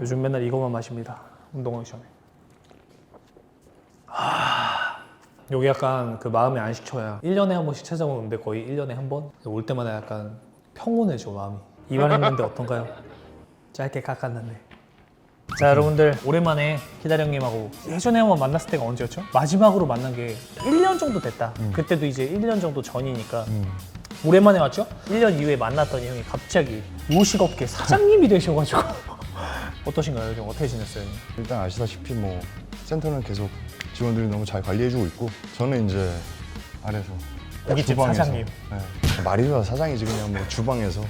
요즘 맨날 이거만 마십니다. 운동하기 전에. 아, 여기 약간 그 마음이 안 식혀야 1년에 한 번씩 찾아오는데 거의 1년에 한 번? 올 때마다 약간 평온해져 마음이. 이완했는데 어떤가요? 짧게 깎았는데. 자 여러분들 오랜만에 기다려 형님하고 예전에 한번 만났을 때가 언제였죠? 마지막으로 만난 게 1년 정도 됐다. 그때도 이제 1년 정도 전이니까 오랜만에 왔죠? 1년 이후에 만났더니 형이 갑자기 요식업계 사장님이 되셔가지고 어떠신가요? 요즘 어떻게 지냈어요? 일단 아시다시피 뭐 센터는 계속 직원들이 너무 잘 관리해주고 있고 저는 이제 아래서 고깃집 사장님. 네. 말이라 사장이지 그냥 뭐 주방에서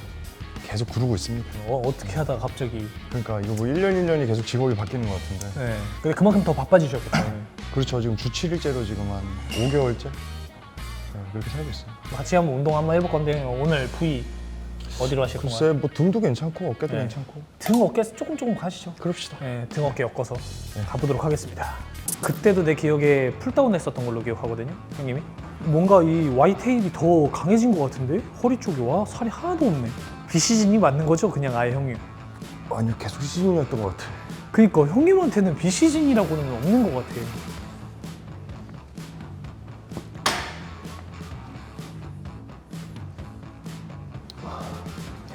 계속 구르고 있습니다. 어, 어떻게 하다가 갑자기 그러니까 이거 뭐 1년 1년이 계속 직업이 바뀌는 것 같은데 네. 근데 그만큼 더 바빠지셨겠다. 그렇죠 지금 주 7일째로 지금 한 5개월째 네, 그렇게 살고 있어요. 같이 한번 운동 한번 해볼 건데 오늘 부위 어디로 하실 건가요? 글쎄 뭐 등도 괜찮고 어깨도 네. 괜찮고 등 어깨 조금 조금 가시죠. 그럽시다. 네, 등 어깨 엮어서 가보도록 하겠습니다. 그때도 내 기억에 풀다운 했었던 걸로 기억하거든요, 형님이. 뭔가 이 Y 테일이 더 강해진 것 같은데 허리 쪽에 와 살이 하나도 없네. 비시즌이 맞는 거죠, 그냥 아예 형님. 아니요 계속 시즌이었던 것 같아. 그러니까 형님한테는 비시즌이라고는 없는 것 같아.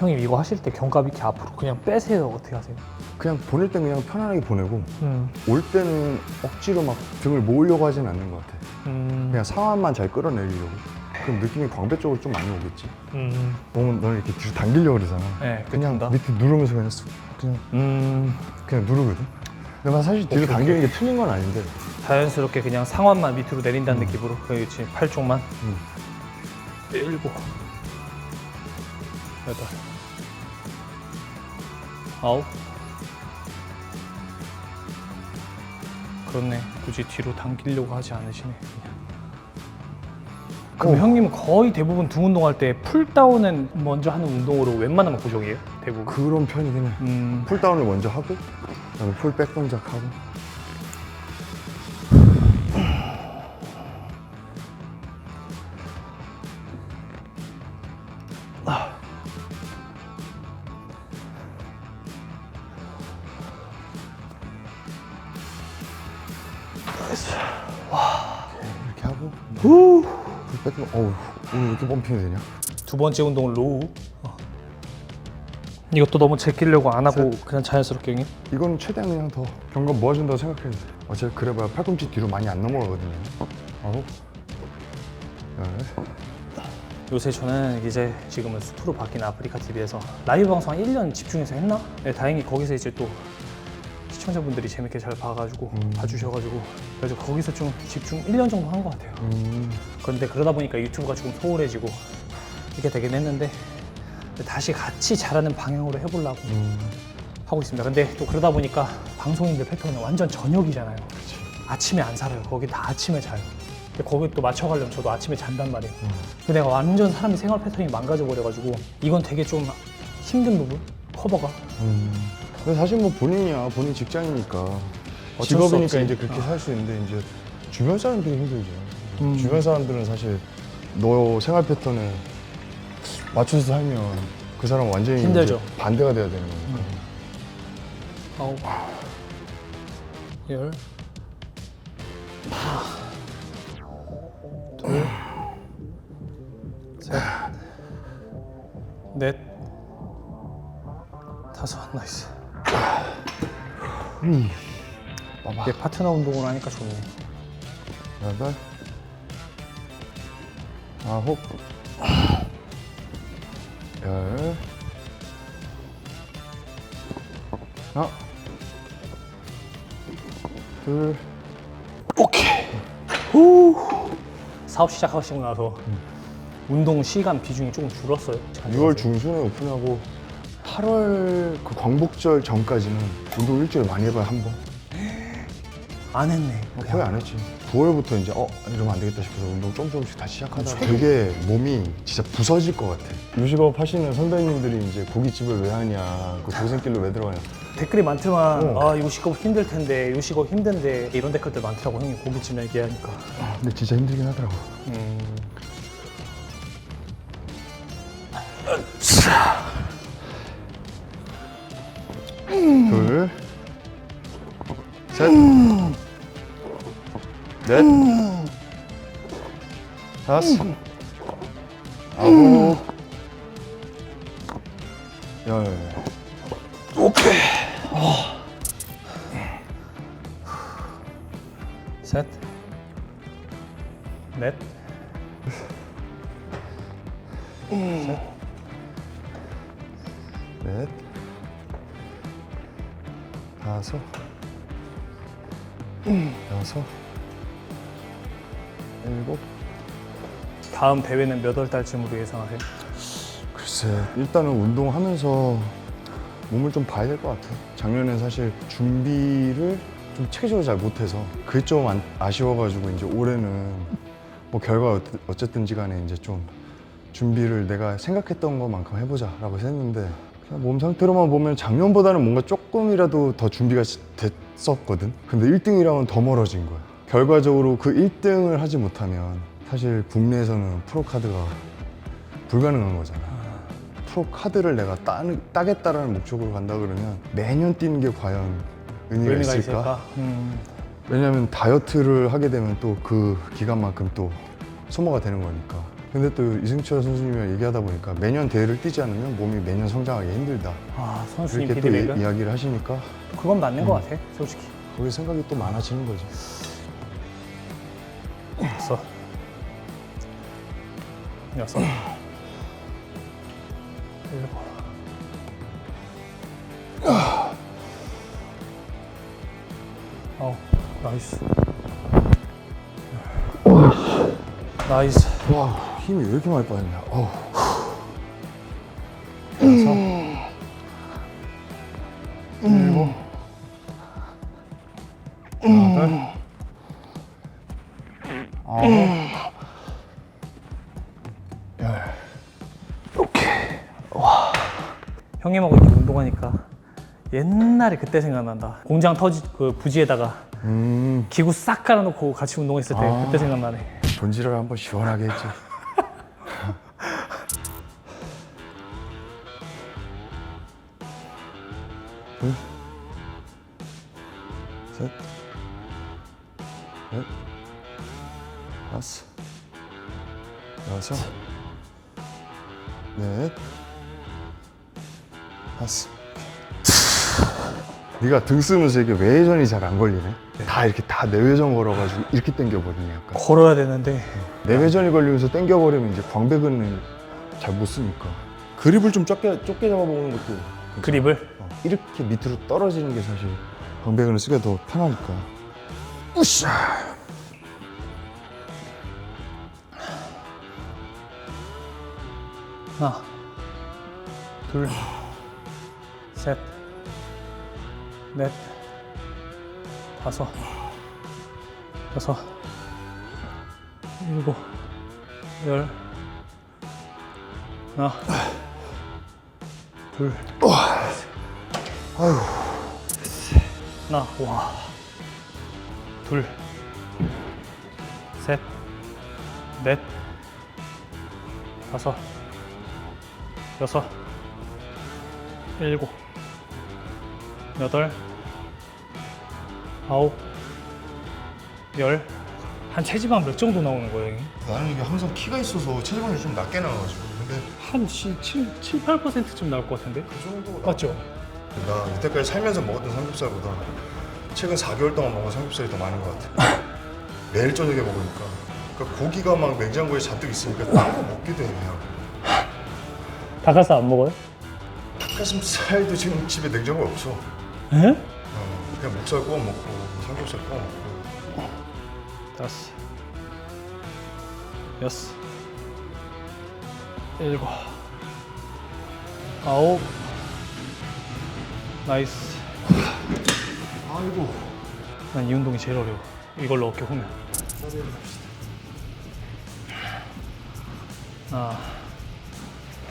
형님 이거 하실 때 견갑 이렇게 앞으로 그냥 빼세요 어떻게 하세요? 그냥 보낼 땐 그냥 편안하게 보내고 음, 올 때는 억지로 막 등을 모으려고 하진 않는 것 같아. 음, 그냥 상완만 잘 끌어내리려고. 그럼 느낌이 광배 쪽으로 좀 많이 오겠지. 음, 너는 이렇게 뒤로 당기려고 그러잖아. 네, 그냥 그렇다. 밑에 누르면서 그냥 쑥 그냥 음, 그냥 누르거든. 근데 나 사실 뒤로 오케이, 당기는 게 틀린 건 아닌데. 자연스럽게 그냥 상완만 밑으로 내린다는 느낌으로 그렇지 팔 쪽만 음. 일곱 여덟 아홉 그렇네 굳이 뒤로 당기려고 하지 않으시네 그냥 그럼 어. 형님은 거의 대부분 등 운동할 때 풀다운은 먼저 하는 운동으로 웬만하면 고정이에요? 대부분 그런 편이긴 해. 음, 풀다운을 먼저 하고 그다음에 풀백 동작하고. 이 동 어우 오늘 왜 이렇게 펌핑이 되냐? 두 번째 운동은 로우 어. 이것도 너무 제끼려고 안 하고 그냥 자연스럽게 형님 이건 최대한 그냥 더 경감 모아준다고 생각해야 돼. 어차피 그래봐야 팔꿈치 뒤로 많이 안 넘어가거든요. 아홉, 열, 요새 저는 이제 지금은 수트로 바뀐 아프리카 TV에서 라이브 방송 한 1년 집중해서 했나? 네, 다행히 거기서 이제 또 시청자분들이 재밌게 잘 봐가지고 봐주셔가지고 그래서 거기서 좀 집중 1년 정도 한 것 같아요. 음, 그런데 그러다 보니까 유튜브가 조금 소홀해지고 이렇게 되긴 했는데 다시 같이 잘하는 방향으로 해보려고 음, 하고 있습니다. 근데 또 그러다 보니까 방송인들 패턴은 완전 저녁이잖아요. 그렇지. 아침에 안 살아요. 거기 다 아침에 자요. 근데 거기 또 맞춰가려면 저도 아침에 잔단 말이에요. 근데 내가 완전 사람이 생활 패턴이 망가져 버려가지고 이건 되게 좀 힘든 부분 커버가 음. 근데 사실 뭐 본인이야, 본인 직장이니까. 어쩔 수 직업이니까 없지. 이제 그렇게 살 수 있는데 이제 주변 사람들이 힘들죠. 음. 주변 사람들은 사실 너 생활 패턴에 맞춰서 살면 그 사람 은 완전히 이제 힘들죠. 반대가 돼야 되는 거니까. 아홉. 열. 둘 셋 넷. 다섯. 나이스 봐봐. 이게 파트너 운동을 하니까 좋네 여덟, 아홉, 열, 하나, 둘, 오케이. 후. 사업 시작하시고 나서 운동 시간 비중이 조금 줄었어요. 6월 중순에 오픈하고 8월 그 광복절 전까지는 운동 일주일 많이 해봐야 한 번. 안 했네. 거의 안 했지. 9월부터 이제 어 이러면 안 되겠다 싶어서 운동 조금 조금씩 다시 시작하다가 되게 몸이 진짜 부서질 것 같아. 요식업 하시는 선배님들이 이제 고깃집을 왜 하냐, 그 고생길로 왜 들어가냐. 댓글이 많지만 어. 아 요식업 힘들 텐데 요식업 힘든데 이런 댓글들 많더라고 형님 고깃집 얘기하니까. 근데 진짜 힘들긴 하더라고. 음. 넷, 다섯, 아홉, 열. 셋, 일곱. 다음 대회는 몇 월 달쯤으로 예상하세요? 글쎄, 일단은 운동하면서 몸을 좀 봐야 될 것 같아요. 작년엔 사실 준비를 좀 체계적으로 잘 못해서 그게 좀 안- 아쉬워가지고 이제 올해는 뭐 결과 어쨌- 어쨌든지 간에 이제 좀 준비를 내가 생각했던 것만큼 해보자 라고 했는데 그냥 몸 상태로만 보면 작년보다는 뭔가 조금이라도 더 준비가 시- 됐었거든. 근데 1등이랑은 더 멀어진 거야. 결과적으로 그 1등을 하지 못하면 사실 국내에서는 프로 카드가 불가능한 거잖아. 프로 카드를 내가 따, 따겠다라는 목적으로 간다 그러면 매년 뛰는 게 과연 의미가, 의미가 있을까? 있을까? 음, 왜냐면 다이어트를 하게 되면 또 그 기간만큼 또 소모가 되는 거니까. 근데 또 이승철 선수님이랑 얘기하다 보니까 매년 대회를 뛰지 않으면 몸이 매년 성장하기 힘들다. 아 선수님 이렇게 또 이, 야기를 하시니까 그건 맞는 것 같아, 솔직히. 거기 생각이 또 많아지는 거죠. 다섯, 여섯, 일곱, 아홉, 나이스. 나이스. 와 힘이 왜 이렇게 많이 빠졌냐. 어우. 형님하고 이렇게 운동하니까 옛날에 그때 생각난다. 공장 터지 그 부지에다가 음 기구 싹 깔아놓고 같이 운동했을 때 아. 그때 생각나네. 본질을 한번 시원하게 했지. 둘, 셋, 넷, 다섯, 여섯, 넷, 다섯. 네가 등 쓰면서 이게 외회전이 잘 안 걸리네. 다 이렇게 다 내외전 걸어가지고 이렇게 당겨버리네 약간. 걸어야 되는데. 내외전이 걸리면서 당겨버리면 이제 광배근을 잘 못 쓰니까. 그립을 좀 좁게, 좁게 잡아보는 것도 그립을? 어, 이렇게 밑으로 떨어지는 게 사실 광배근을 쓰기가 더 편하니까. 으쌰! 하나, 둘, 넷, 다섯, 여섯, 일곱, 열, 하나, 둘, 아유 하나, 와, 둘, 셋, 넷, 다섯, 여섯, 일곱, 여덟, 아홉, 열. 한 체지방 몇 정도 나오는 거예요, 형님? 나는 이게 항상 키가 있어서 체지방이 좀 낮게 나와가지고 근데 한 7, 7, 8%좀 나올 것 같은데? 그 정도 맞죠? 나 이때까지 살면서 먹었던 삼겹살보다 최근 4개월 동안 먹은 삼겹살이 더 많은 것 같아 매일 저녁에 먹으니까 그러니까 고기가 막 냉장고에 잔뜩 있으니까 딴거 먹게 되네 닭가슴 안 먹어요? 닭가슴살도 지금 집에 냉장고에 없어 에? 어, 그냥 목살 구워 먹고 삼겹살 구워 먹고 다섯, 여섯, 일곱, 아홉, 나이스. 아이고 난 이 운동이 제일 어려워. 이걸로 어깨 후면. 하나,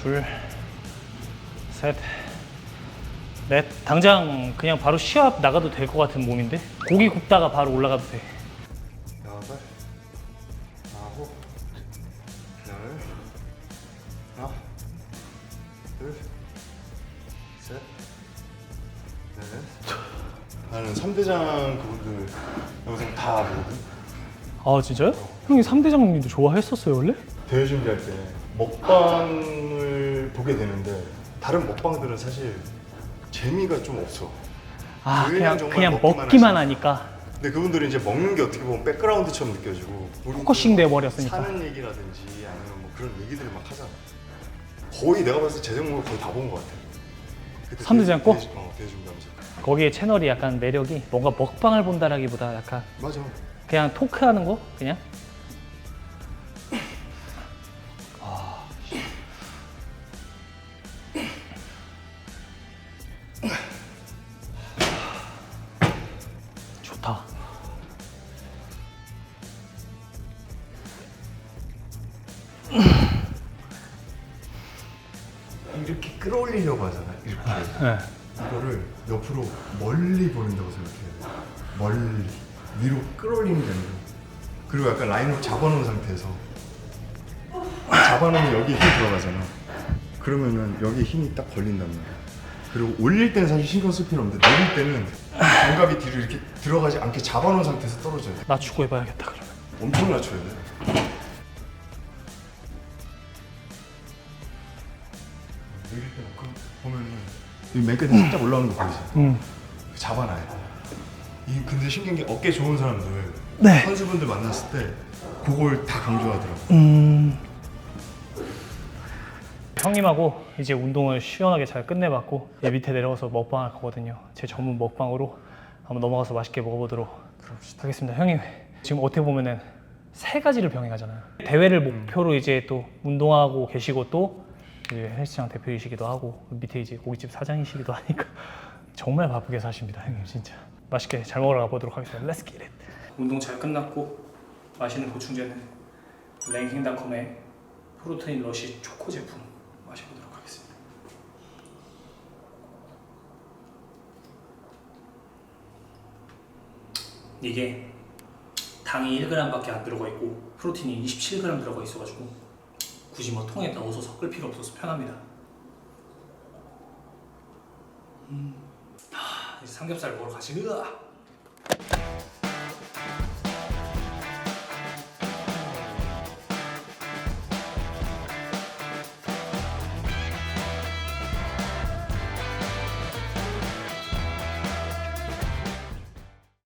둘, 셋, 넷. 당장 그냥 바로 시합 나가도 될 것 같은 몸인데? 고기 굽다가 바로 올라가도 돼. 여덟 아홉 열 하나 둘 셋 넷 나는 3대장 그분들 영상 다 보거든. 아 진짜요? 형이 3대장님도 좋아했었어요 원래? 대회 준비할 때 먹방을 보게 되는데 다른 먹방들은 사실 재미가 좀 없어. 아 그냥 정말 그냥 먹기만 먹기만 하니까 근데 그분들은 이제 먹는 게 어떻게 보면 백그라운드처럼 느껴지고 우리 포커싱 돼 버렸으니까 사는 얘기라든지 아니면 뭐 그런 얘기들을 막 하잖아. 거의 내가 봤을 때 재정목을 거의 다 본 것 같아. 그때 삼대장 거? 대- 어, 대중 감사. 거기에 채널이 약간 매력이 뭔가 먹방을 본다라기보다 약간 맞아. 그냥 토크하는 거 그냥 좋다 이렇게 끌어올리려고 하잖아. 이렇게. 네. 이거를 옆으로 멀리 보낸다고 생각해요. 멀리 위로 끌어올리는 게 아니라 그리고 약간 라인업 잡아놓은 상태에서 잡아놓으면 여기 힘 들어가잖아. 그러면은 여기 힘이 딱 걸린단 말이야. 그리고 올릴 때는 사실 신경 쓸 필요 없는데 내릴 때는 견갑이 뒤로 이렇게 들어가지 않게 잡아놓은 상태에서 떨어져야 돼. 낮추고 해봐야겠다 그러면 엄청 낮춰야 돼. 내릴 때 그, 보면은 이맨 끝에 살짝 올라오는 거 보이지? 음. 잡아놔야 돼. 이 근데 신기한 게 어깨 좋은 사람들 네. 선수분들 만났을 때 그걸 다 강조하더라고. 음. 형님하고 이제 운동을 시원하게 잘 끝내봤고 이제 밑에 내려가서 먹방할 거거든요. 제 전문 먹방으로 한번 넘어가서 맛있게 먹어보도록 하겠습니다. 형님 지금 어떻게 보면은 세 가지를 병행하잖아요. 대회를 목표로 이제 또 운동하고 계시고 또 이제 헬스장 대표이시기도 하고 밑에 이제 고깃집 사장이시기도 하니까 정말 바쁘게 사십니다, 형님 진짜. 맛있게 잘 먹으러 가보도록 하겠습니다. Let's get it. 운동 잘 끝났고 마시는 보충제는 랭킹닷컴의 프로테인 러시 초코 제품 마셔보도록 하겠습니다. 이게 당이 1g밖에 안 들어가 있고 프로틴이 27g 들어가 있어가지고 굳이 뭐 통에 넣어서 섞을 필요 없어서 편합니다. 음. 하, 이제 삼겹살 먹으러 가시. 으아!